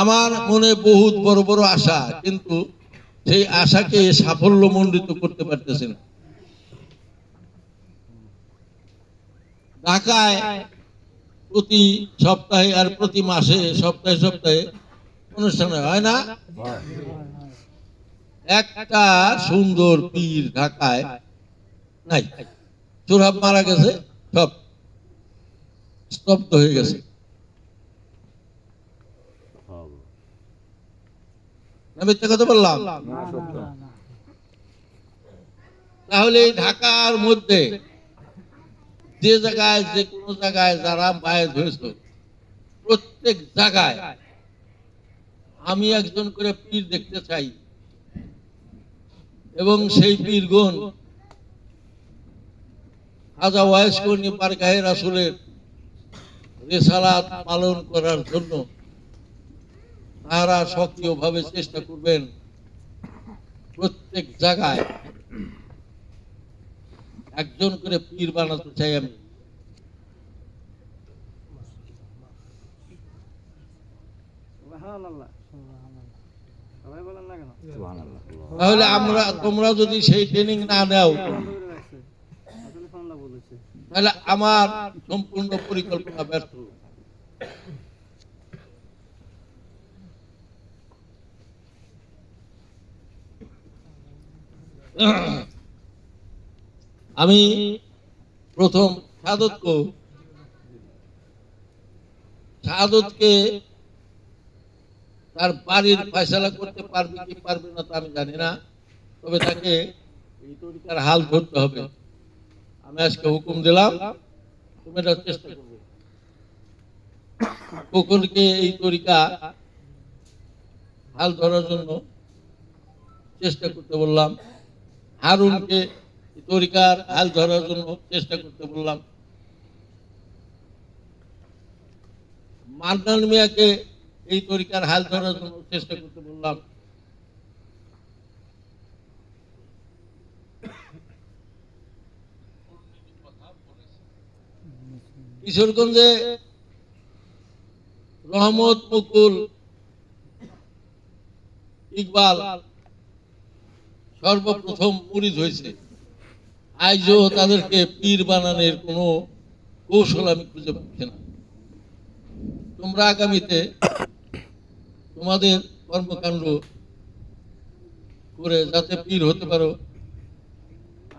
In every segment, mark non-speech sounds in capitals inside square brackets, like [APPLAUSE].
আমার মনে বহুত বড় বড় আশা, কিন্তু সেই আশাকে সাফল্য মণ্ডিত করতে পারতেছে না। ঢাকায় প্রতি সপ্তাহে আর প্রতি মাসে সপ্তাহে সপ্তাহে অনুষ্ঠান হয় না? একটা সুন্দর পীর ঢাকায় নাই। চোরাব মারা গেছে, সব স্তব্ধ হয়ে গেছে। আমি মিথ্যা কথা বললাম? তাহলে এই ঢাকার মধ্যে যে জায়গায় যে কোনো জায়গায় যারা মায়ের হয়েছে প্রত্যেক জায়গায় আমি একজন করে পীর দেখতে চাই। এবং সেই পীরগণ খাজা ওয়াইস কর্ণী পারগাহে রাসুলের রেসালাত পালন করার জন্য তারা সক্রিয়ভাবে চেষ্টা করবেন প্রত্যেক জায়গায়। একজন করে পীর বানাতে চাই আমি। সবাই বলেন না কেন? তাহলে আমরা তোমরা যদি সেই ট্রেনিং না নাও তাহলে আমার সম্পূর্ণ পরিকল্পনা ব্যর্থ। [COUGHS] আমি প্রথম সাদতকে সাদতকে তার বাড়ির ফয়সালা করতে পারবে কি পারবে না তা আমি জানি না, তবে তাকে তরিকার হাল ধরতে হবে। আমি আজকে হুকুম দিলাম, তুমি এটা চেষ্টা করবে। কুকুরকে এই তরিকা হাল ধরার জন্য চেষ্টা করতে বললাম। হারুনকে তরিকার হাল ধরার জন্য চেষ্টা করতে বললাম। মান্নান মিয়াকে এই তরিকার হাল ধরার জন্য চেষ্টা করতে বললাম। কিশোরগঞ্জে রহমত মুকুল ইকবাল সর্বপ্রথম মুরিদ হয়েছে। আজও তাদেরকে পীর বানানোর কোনো কৌশল আমি খুঁজে পাচ্ছি না। তোমরা আগামীতে তোমাদের কর্মকাণ্ড করে যাতে পীর হতে পারো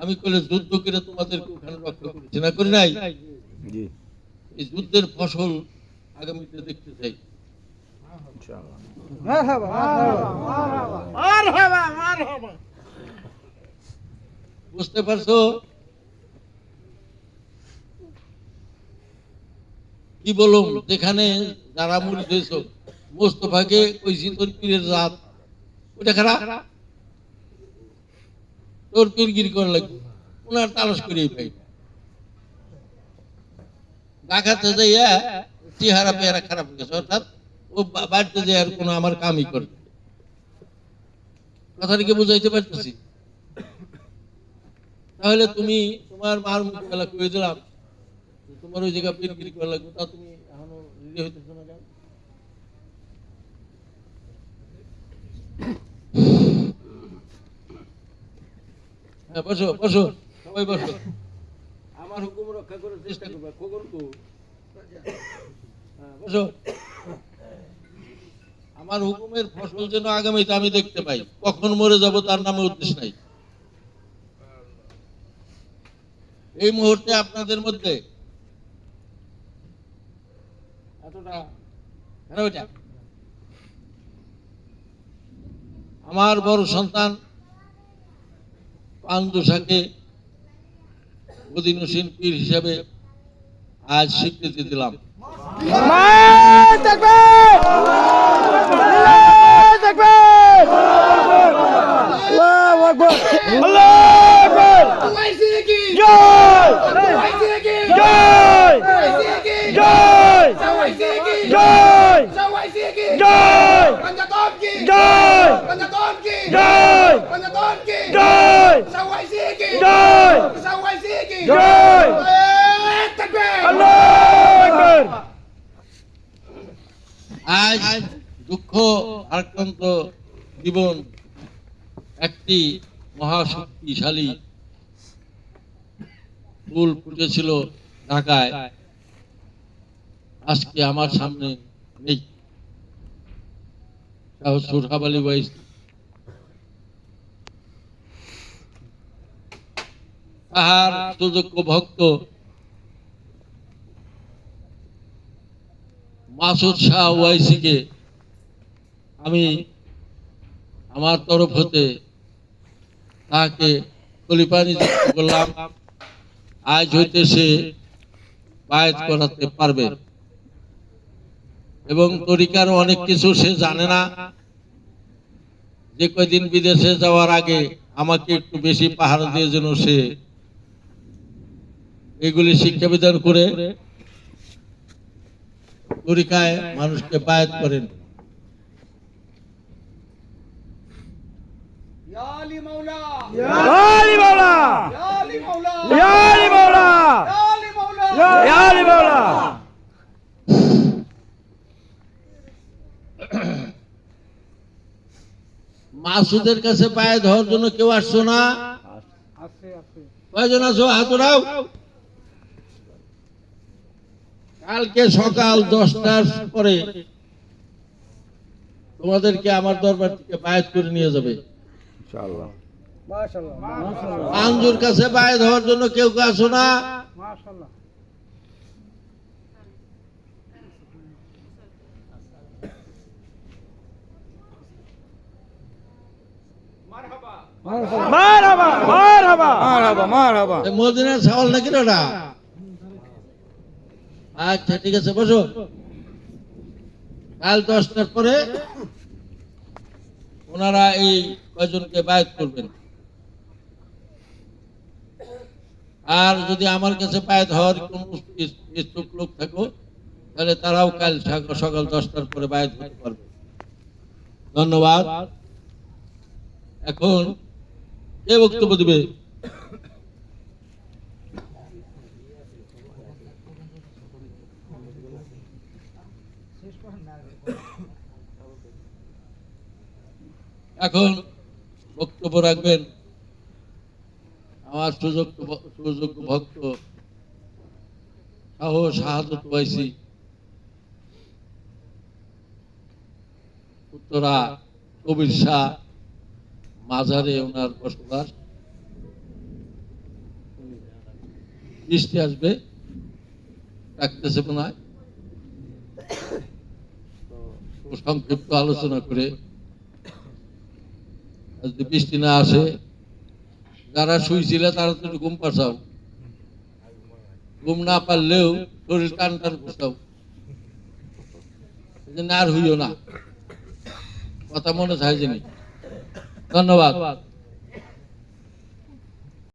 আমি করলে যুদ্ধ করে তোমাদেরকে ওখানে রক্ষা করেছি। না করি নাই? এই যুদ্ধের ফসল আগামীতে দেখতে চাই। ইনশাআল্লাহ। বুঝতে পারছ? কি বলুম যেখানে যারা মুড়ি হয়েছ, মোস্তফাকে কইছি তোর পীরের জাত ওটা খারাপ? তোর পীরগিরি করা লাগবে। ওনার তালাশ করেই পাই। ডাকাতে যাইয়া চেহারা পেহারা খারাপ হয়ে গেছে, অর্থাৎ ও বাড়িতে আর কোনো আমার কামই করে কথাটা কি বুঝাইতে পারতেছি? তাহলে তুমি তোমার মার মুখ বেলা কয়ে দিলাম। তোমার ওই জায়গা পিরগিরি করা লাগবে তা তুমি এখনও রেডি হইতেছো না কেন হ্যাঁ বসো বসো সবাই বসো। আমার হুকুম রক্ষা করার চেষ্টা করবে খবর তো হ্যাঁ বসো। আমার হুকুমের ফসল যেন আগামীতে আমি দেখতে পাই কখন মরে যাব তার নামে উদ্দেশ্য নাই। এই মুহূর্তে আপনাদের মধ্যে ওইটা? আমার বড় সন্তান পান্দুষাকে অধীনসীন পীর হিসাবে আজ স্বীকৃতি দিলাম। আজ দুঃখ আক্রান্ত জীবন একটি মহাশক্তিশালী ফুল ফুটেছিল ঢাকায়। আজকে আমার সামনে নেই। তাহার সুযোগ্য ভক্ত মাসুদ শাহ ওয়াইসিকে আমি আমার তরফ হতে তাকে নিযুক্ত করলাম। আজ হইতে সে বায়াত করাতে পারবে। এবং তরিকার অনেক কিছু সে জানে না। যে কয়দিন বিদেশে যাওয়ার আগে আমাকে একটু বেশি পাহারা দিয়ে যেন সে এগুলি শিক্ষা বিধান করে তরিকায় মানুষকে বায়াত করেন। আলী মাওলা। আলি মাওলা। আলী মাওলা। আলি মাওলা আলী মাওলা আলি মাওলা মাসুদের কাছে বায়াত হওয়ার জন্য কেউ আসছো না? আছে আছে কয়জন আছো? হাত উঠাও। কালকে সকাল দশটার পরে তোমাদেরকে আমার দরবার থেকে বায়াত করে নিয়ে যাবে। আঞ্জুর কাছে বায়াত হওয়ার জন্য কেউ কেউ আসো না মাশাআল্লাহ মারহাবা মারহাবা মারহাবা মারহাবা এই মদিনার নাকি ওটা আচ্ছা ঠিক আছে বসো। কাল দশটার পরে ওনারা এই কয়জনকে বায়াত করবেন। আর যদি আমার কাছে বায়াত হওয়ার কোন ইচ্ছুক লোক থাকো তাহলে তারাও কাল সকাল- সকাল দশটার পরে বায়াত হতে পারবে। ধন্যবাদ। এখন এ বক্তব্য দিবে। এখন বক্তব্য রাখবেন। আমার সুযোগ সুযোগ্য ভক্ত শাহ শাহাদত ওয়াইসি উত্তরা কবির শাহ। মাজারে ওনার বসবাস। বৃষ্টি আসবে। মনে হয়। সংক্ষিপ্ত আলোচনা করে। যদি বৃষ্টি না আসে, যারা শুইছিলে তারা তো ঘুম পাচাও ঘুম না পারলেও শরীর টান টান করতাও আর হইও না। কথা মনে চাই জানি ধন্যবাদ।